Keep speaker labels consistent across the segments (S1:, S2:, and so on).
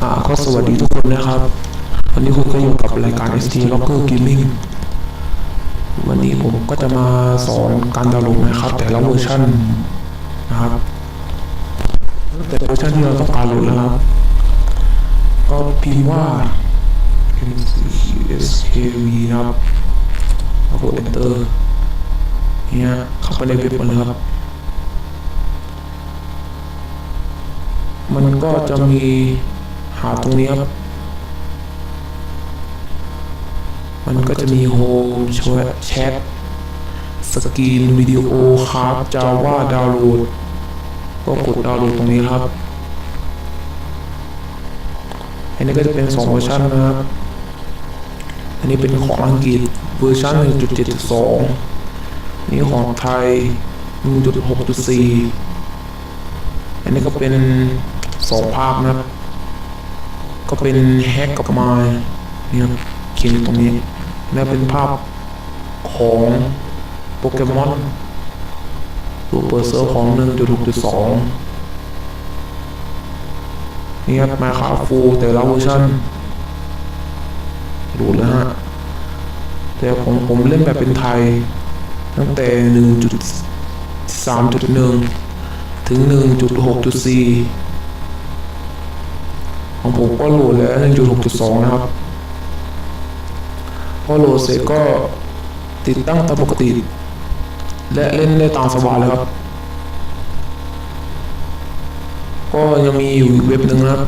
S1: สวัสดีทุกคนนะครับ วันนี้คุณก็อยู่กับรายการ ST Locker Gaming วันนี้ผมก็จะมาสอนการดาวน์โหลดนะครับ แต่ละเวอร์ชันนะครับแต่เวอร์ชันที่เราต้องการโหลดนะครับ ก็พิมพ์ว่า SKV นะครับแล้วกด Enter เนี่ยเข้าไปในเว็บมันเลยครับมันก็จะมี หาตรงนี้ครับ มันก็จะมีโฮมแชทสกรีนวิดีโอครับจาว่าดาวน์โหลดก็กดดาวน์โหลดตรงนี้ครับอันนี้ก็จะเป็น2เวอร์ชันนะครับ อันนี้เป็นของอังกฤษเวอร์ชัน1.72 นี่ของไทย 1.6.4 อันนี้ก็เป็นสองภาคนะครับ ก็เป็นแฮกกับมายเนี่ยครับเขียนอยู่ตรงนี้ แล้วเป็นภาพของโปเกมอนตัวเปิดเซิร์ของ 1.6.2 นี่ครับมาคาฟูแต่ละเวอร์ชันดูแล้วฮะ แต่ผมผมเล่นแบบเป็นไทย ตั้งแต่ 1.3.1 ถึง 1.6.4 ของผมก็โหลดแล้ว1.6.2นะครับ พอโหลดเสร็จก็ติดตั้งตามปกติ และเล่นได้ตามสบายเลยครับ ก็ยังมีอยู่เว็บหนึ่งนะครับ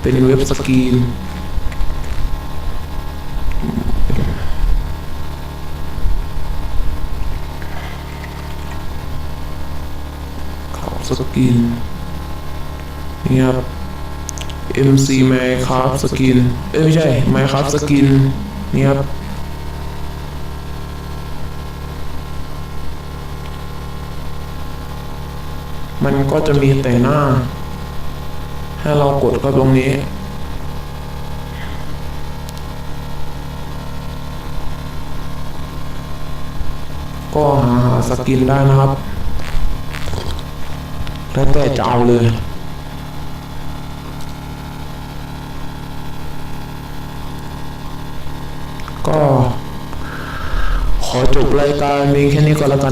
S1: เป็นเว็บสกรีนครับสกรีน นี่ครับ MC Minecraft Skin เอ้ยไม่ใช่ Minecraft Skin นี่ครับมันก็จะมีแต่หน้า ให้เรากดเข้าตรงนี้ ก็หาหาสกินได้นะครับ แล้วแต่จะเอาเลย ก็ขอจบรายการเพียงแค่นี้ก็แล้วกัน